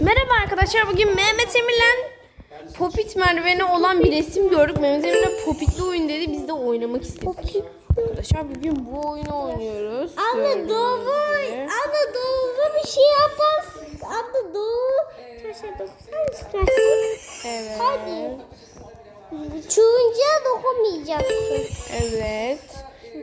Merhaba arkadaşlar. Bugün Mehmet Emir'le Popit merdiveni olan bir resim gördük. Mehmet Emir'le Popit'li oyun dedi. Biz de oynamak istedik. Arkadaşlar bugün bu oyunu oynuyoruz. Anne doğru, anne doğru bir şey yaparsın. Anne doğru. Şöyle dokunsan istersin. Evet. Hadi. Çuğunca dokunmayacaksın. Evet.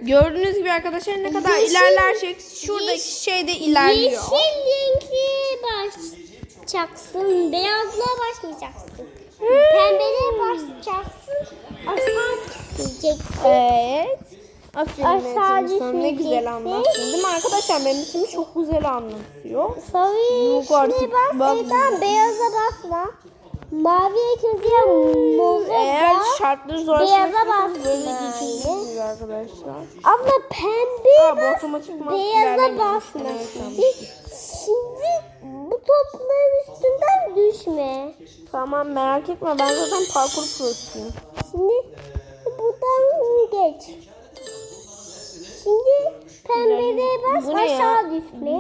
Gördüğünüz gibi arkadaşlar ne kadar Yeşil- ilerlersek şuradaki yeşil- şey de ilerliyor. Yeşil renkli başlayacaksın. Beyazla başlayacaksın. Pembeye başlayacaksın. Aşağı düşeceksin. Evet. Aferin Aşağı ne güzel düşmeyeceksin. anlattın değil mi arkadaşlar? Mehmet Emir çok güzel anlatıyor. Sarı yeşile bas. bak- Bak. beyaza basma. Maviye kırmızıya moza Eğer şartları bastın böyle yani. geçeceksiniz arkadaşlar. Ama pembe Aa, bas. Beyaza basma. Şimdi, topların üstünden düşme. Tamam merak etme ben zaten parkur prosuyum. Şimdi buradan geç. Şimdi pembeye bas Bu aşağı düşme.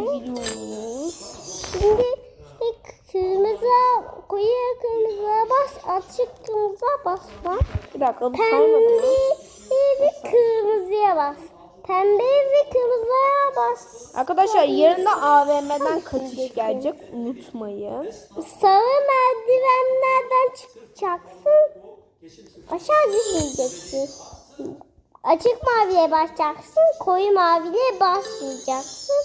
Şimdi kırmızı koyu kırmızıya bas açık kırmızıya basma. Bir dakika bu saymadım Pembe kırmızıya bas. Pembe ve kırmızıya bas. Arkadaşlar yarın da AVM'den kaçış gelecek unutmayın. Sarı merdivenlerden çıkacaksın. Aşağı düşmeyeceksin. Açık maviye basacaksın. Koyu maviye basmayacaksın.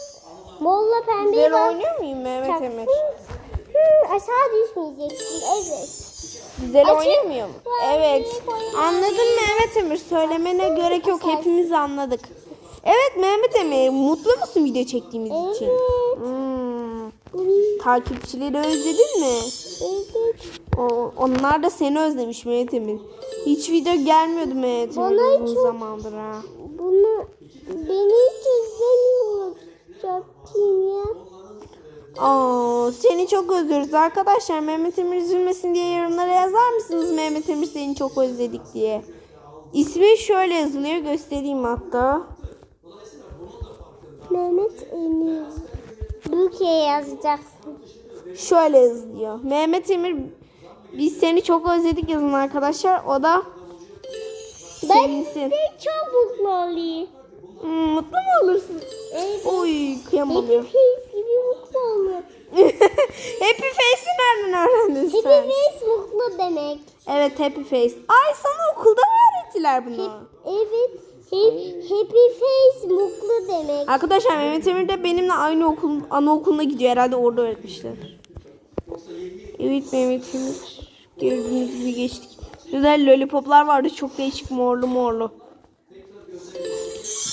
Molla pembeye bas. oynuyor muyum Mehmet Emir? Hı, aşağı düşmeyeceksin. Evet. Güzel Açık oynamıyor mu? mavi, Evet. koyu Anladın Mehmet Emir. Söylemene gerek yok. Hepimiz anladık. Evet Mehmet Emir. Mutlu musun video çektiğimiz için? Evet. Hmm. Evet. Takipçileri özledin mi? Evet. O, onlar da seni özlemiş Mehmet Emir. Hiç video gelmiyordu Mehmet Emir Bana uzun çok- zamandır ha. Bunu beni hiç izlemiyor. Ya. Aa, seni çok özlüyoruz arkadaşlar. Mehmet Emir üzülmesin diye yorumlara yazar mısınız? Mehmet Emir seni çok özledik diye. İsmi şöyle yazılıyor. Göstereyim hatta. Mehmet Emir. Türkiye yazacaksın. Şöyle yazılıyor. Mehmet Emir biz seni çok özledik yazın arkadaşlar. O da Ben sevinsin. de çok mutlu olayım. Hmm, mutlu mu olursun? Evet. Oy kıyamam Happy ya. Face gibi mutlu olur. Happy Face'i nereden öğrendin Happy sen? Face mutlu demek. Evet Happy Face. Ay sana okulda öğrettiler bunu? Evet. Happy Face mutlu demek. Arkadaşlar Mehmet Emir de benimle aynı okul, anaokuluna gidiyor. Herhalde orada öğretmişler. Evet Mehmet Emir. Gördüğünüz gibi geçtik. Güzel lollipoplar vardı. Çok değişik morlu morlu.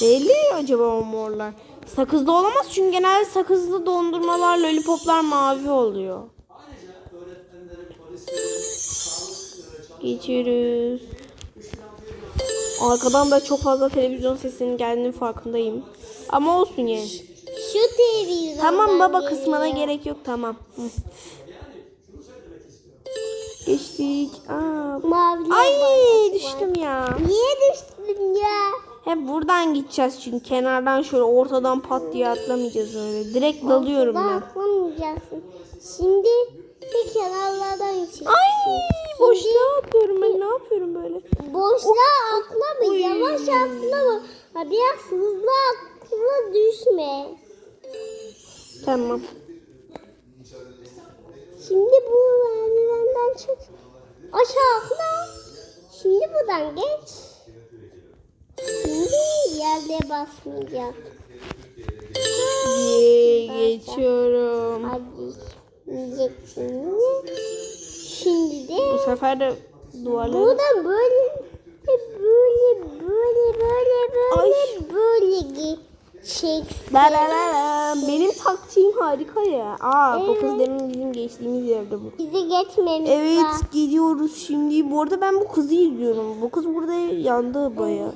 Belli acaba o morlar. Sakızlı olamaz çünkü genelde sakızlı dondurmalar, lollipoplar mavi oluyor. Geçiyoruz. Arkadan da çok fazla televizyon sesinin geldiğinin farkındayım. Ama olsun yani. Şu televizyondan Tamam baba geliyor. kısmına gerek yok tamam. Geçtik. Aa. Ay var. düştüm ya. Niye düştün ya? Hep buradan gideceğiz çünkü kenardan şöyle ortadan pat diye atlamayacağız öyle. Direkt dalıyorum ben. atlamayacaksın. Şimdi bir kenarlardan yükseksin. Ay boşluğa atlıyorum ben ne yapıyorum böyle. Boşluğa atlama, Oy. yavaş atlama. Ha, Biraz hızlı atla düşme. Tamam. Şimdi bu merdivenden çık. Aşağı atla. Şimdi buradan geç. Şimdi yerde basmayacak. Ye, geçiyorum. Hadi yiyeceksin. Şimdi de Bu sefer de duvarları... buradan böyle böyle böyle böyle Ay. böyle böyle geçeceksin. Darararam. Benim taktiğim harika ya. Aa bu kız Evet. demin bizim geçtiğimiz yerde bu. Bizi geçmemiz Evet lazım. gidiyoruz şimdi. Bu arada ben bu kızı izliyorum. Bu kız burada yandı baya.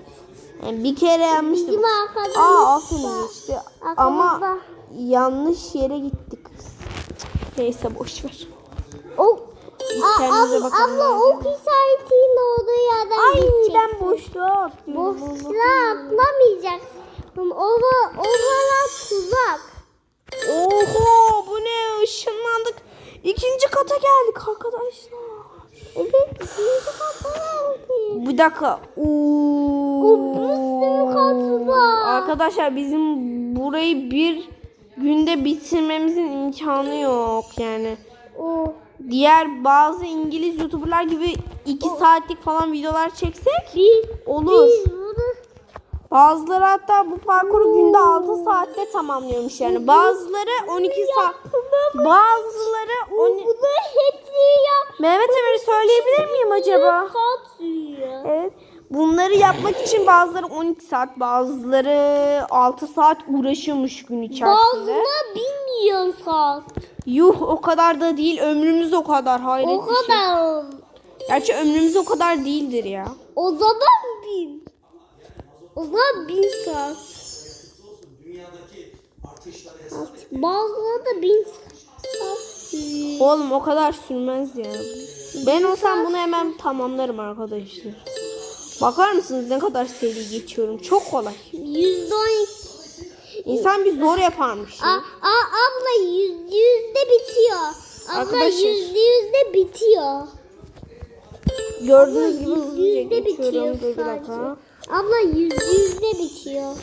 Yani bir kere yanmıştı. Bizim arkamızda. Aa aferin işte. Ama yanlış yere gitti kız. Neyse boş ver. Kendimize abla, bakalım. abla o işaretin olduğu yerden Ay gideceksin. ben boşluğa atlıyorum. Boşluğa atlamayacaksın. Ova, ovalar tuzak. Oho bu ne ışınlı geldik arkadaşlar. Evet. Birinci kata geldik. Bir dakika. O bir sürü kat var. Arkadaşlar bizim burayı bir günde bitirmemizin imkanı yok yani. O. Diğer bazı İngiliz YouTuber'lar gibi 2 saatlik falan videolar çeksek Bir. olur. Bir. Bazıları hatta bu parkuru günde 6 saatte tamamlıyormuş yani. Bazıları 12 saat. Bazıları 10... Bu da hepsi ya. Mehmet Emir'i söyleyebilir miyim acaba? Evet. Bunları yapmak için bazıları 12 saat, bazıları 6 saat uğraşıyormuş gün içerisinde. Bazıları bir milyon saat. Yuh o kadar da değil. Ömrümüz o kadar. Hayret O şey. kadar. Gerçi ömrümüz o kadar değildir ya. O zaman bin. O zaman bin saat. Bazıları da bin saat. Oğlum o kadar sürmez ya. Ben olsam bunu hemen tamamlarım arkadaşlar. Bakar mısınız ne kadar seri geçiyorum. Çok kolay. Yüzde on iki. İnsan bir zor yaparmış. A, a, abla yüz, yüzde bitiyor. Abla Arkadaşlar. yüzde yüzde bitiyor. Gördüğünüz gibi hızlıca Yüzde geçiyorum. Dur bir sadece. dakika. Abla yüzde yüzde bitiyor.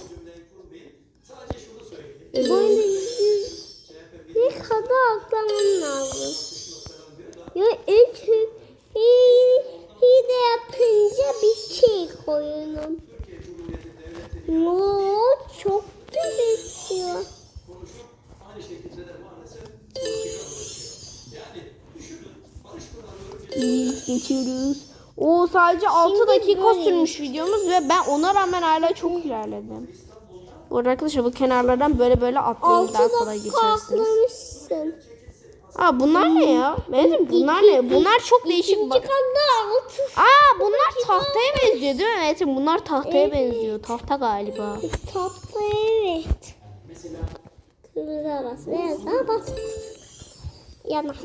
Böyle yüzde ne kadar atlamam lazım. Ya üç hile yapınca bitecek oyunum. Oo, çok bitiyor. İyi, geçiyoruz. O sadece 6 Şimdi dakika böyle. sürmüş videomuz ve ben ona rağmen hala çok ilerledim. Bu arada arkadaşlar bu kenarlardan böyle böyle atlayın daha kolay geçersiniz. Aa bunlar ne ya? Benim bunlar ne? Bunlar çok değişik bak. Aa bunlar tahtaya benziyor değil mi Metin? Bunlar tahtaya benziyor. Tahta galiba. tatlı evet. Kırmızıya bas, beyaza bas. Yanar.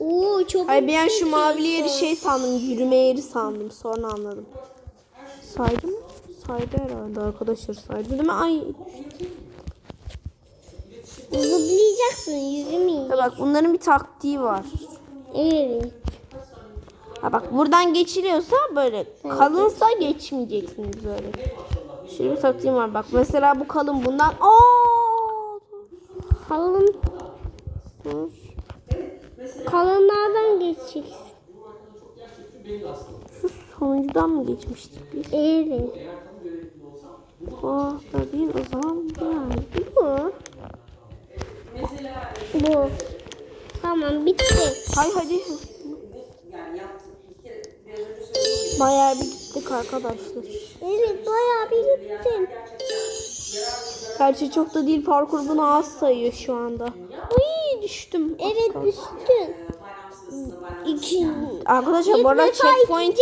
Oo çok Ay bir an şu mavili yeri şey sandım. Yürüme yeri sandım. Sonra anladım. Saydı mı? Saydı herhalde arkadaşlar saydı değil mi? Ay. Zıplayacaksın yürümeyin. Ya bak bunların bir taktiği var. Evet. Ha bak buradan geçiliyorsa böyle kalınsa geçmeyeceksiniz böyle. Şöyle bir taktiğim var bak. Mesela bu kalın bundan. Aa! Kalın. Dur. Kalınlardan geçeceksin. Şu sonuncudan mı geçmiştik biz? Evet. Aa değil o zaman yani. Bu. Bu. Tamam bitti. Hay hadi. Bayağı bir gittik arkadaşlar. Evet bayağı bir gittin. Gerçi çok da değil parkur bunu az sayıyor şu anda. Ay düştüm. Evet kaldı. düştün. İki. Arkadaşlar bu arada checkpoint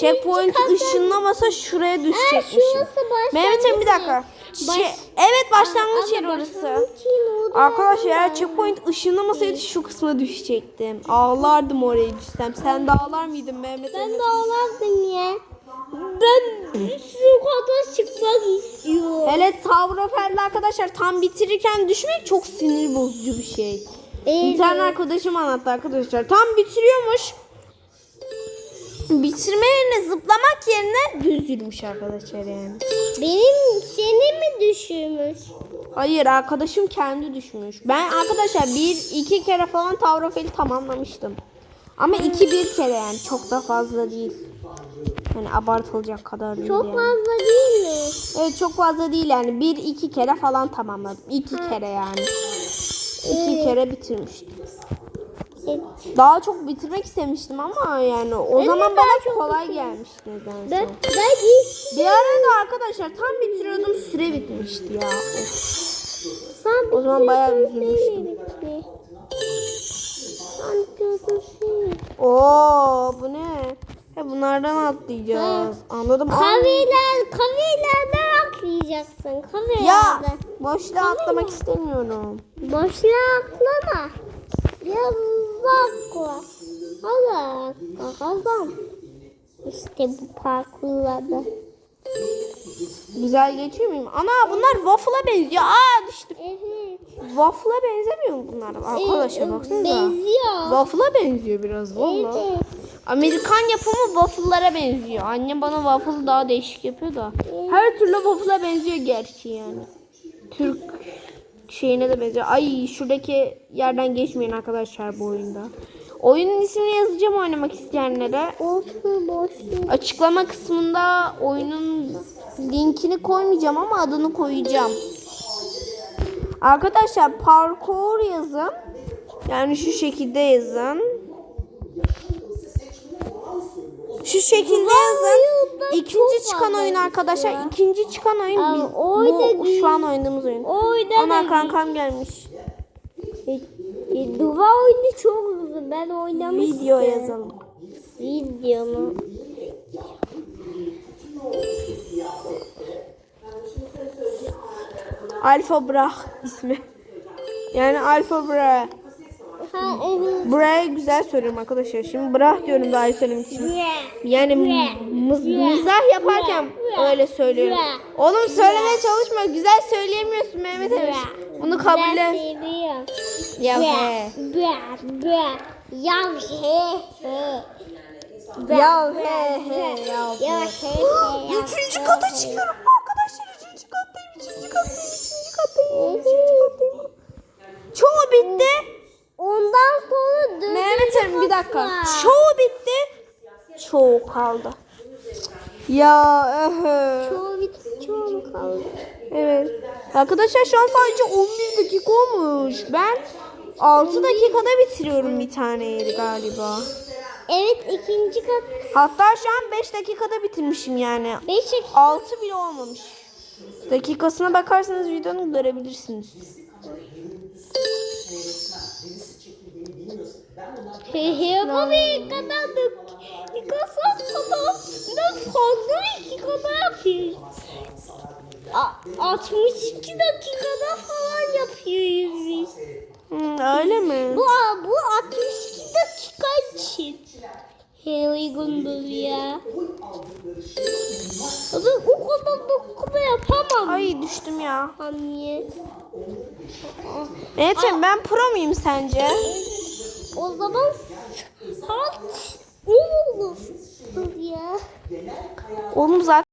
checkpoint ışınlamasa şuraya düşecekmişim. Mehmet'im bir dakika. Baş- Şey, evet başlangıç yeri orası. Arkadaşlar eğer checkpoint ışınlamasaydı şu kısma düşecektim. Ağlardım oraya düşsem. Sen de ağlar mıydın Mehmet? Ben de ağlardım ya. Ben bir sürü kata çıkmak istiyorum. Hele Tavrofer'le arkadaşlar tam bitirirken düşmek çok sinir bozucu bir şey. Bir Evet. tane arkadaşım anlattı arkadaşlar. Tam bitiriyormuş. Bitirme yerine zıplamak yerine düz yürümüş arkadaşlar yani. Benim seni mi düşürmüş? Hayır arkadaşım kendi düşmüş. Ben arkadaşlar bir iki kere falan Tavrofeli tamamlamıştım. Ama iki bir kere yani çok da fazla değil. Hani abartılacak kadar değil Çok yani. fazla değil mi? Evet çok fazla değil yani bir iki kere falan tamamladım. İki kere yani. İki Evet. kere bitirmiştim. Daha çok bitirmek istemiştim ama yani o Evet, zaman bana kolay gelmişti nedense. Ben, ben Bir ara da arkadaşlar tam bitiriyordum süre bitmişti ya. Sen O zaman bayağı üzülmüştüm. Oo bu ne? He bunlardan atlayacağız. Anladım. Aa, Kaveler, kavelerden atlayacaksın. Kavelerden. Ya boşluğa atlamak istemiyorum. Boşluğa atlama. Atla. Hadi kazan. İşte bu parkurlarda. Güzel geçiyor muyum? Ana bunlar waffle'a benziyor. Aa düştüm. Evet. Waffle'a benzemiyor mu bunlar? Arkadaşlar baksanıza. Benziyor. Waffle'a benziyor biraz valla. Evet. Amerikan yapımı waffle'lara benziyor. Annem bana waffle daha değişik yapıyor da. Her türlü waffle'a benziyor gerçi yani. Türk şeyine de benziyor. Ay şuradaki yerden geçmeyin arkadaşlar bu oyunda. Oyunun ismini yazacağım oynamak isteyenlere. Olsun boşluk. Açıklama kısmında oyunun linkini koymayacağım ama adını koyacağım. Arkadaşlar parkur yazın. Yani şu şekilde yazın. Şu şekilde yazın. İkinci çıkan oyun arkadaşlar. ikinci çıkan oyun biz- bu şu an oynadığımız oyun. Ana kankam gelmiş. E, Duva oyunu çok uzun. Ben oynamıştım. Video yazalım. Video mu? Alfa Brah ismi. Yani Alfa Brah. Ha evet. Güzel söylüyorum arkadaşlar. Şimdi Brah diyorum daha iyi söylemek için. Yani mız- mizah yaparken öyle söylüyorum. Oğlum söylemeye çalışma. Güzel söyleyemiyorsun Mehmet Emiş. Bunu Ben kabul seviyorum. Ya he. Ya he he. Ya he he ya he. he Üçüncü kata çıkıyorum arkadaşlar. Üçüncü kattayım. Üçüncü kattayım. Üçüncü kattayım. Çoğu bitti. Ondan sonra dördüncü Mehmet Emin bir kat dakika. var. Çoğu bitti. Çoğu kaldı. Ya ehe. Çoğu bitti, çoğu mu kaldı? Evet. Arkadaşlar şu an sadece 11 dakika olmuş. Ben 6 dakikada bitiriyorum bir tane yeri galiba. Evet ikinci kat. Hatta şu an 5 dakikada bitirmişim yani. Beş dakika. 6 bile olmamış. Dakikasına bakarsanız videonun görebilirsiniz. Hehe bir kadar kadar da fazla iki kadar yapıyoruz. A- 62 dakikada falan yapıyoruz biz. Hmm, öyle mi? Bu bu 62 dakika için. He uygundur ya. Ama o kadar dakika yapamam. Ay düştüm ya. Niye? Mehmetciğim ben pro muyum sence? O zaman saat 10 olur. Ya. Oğlum zaten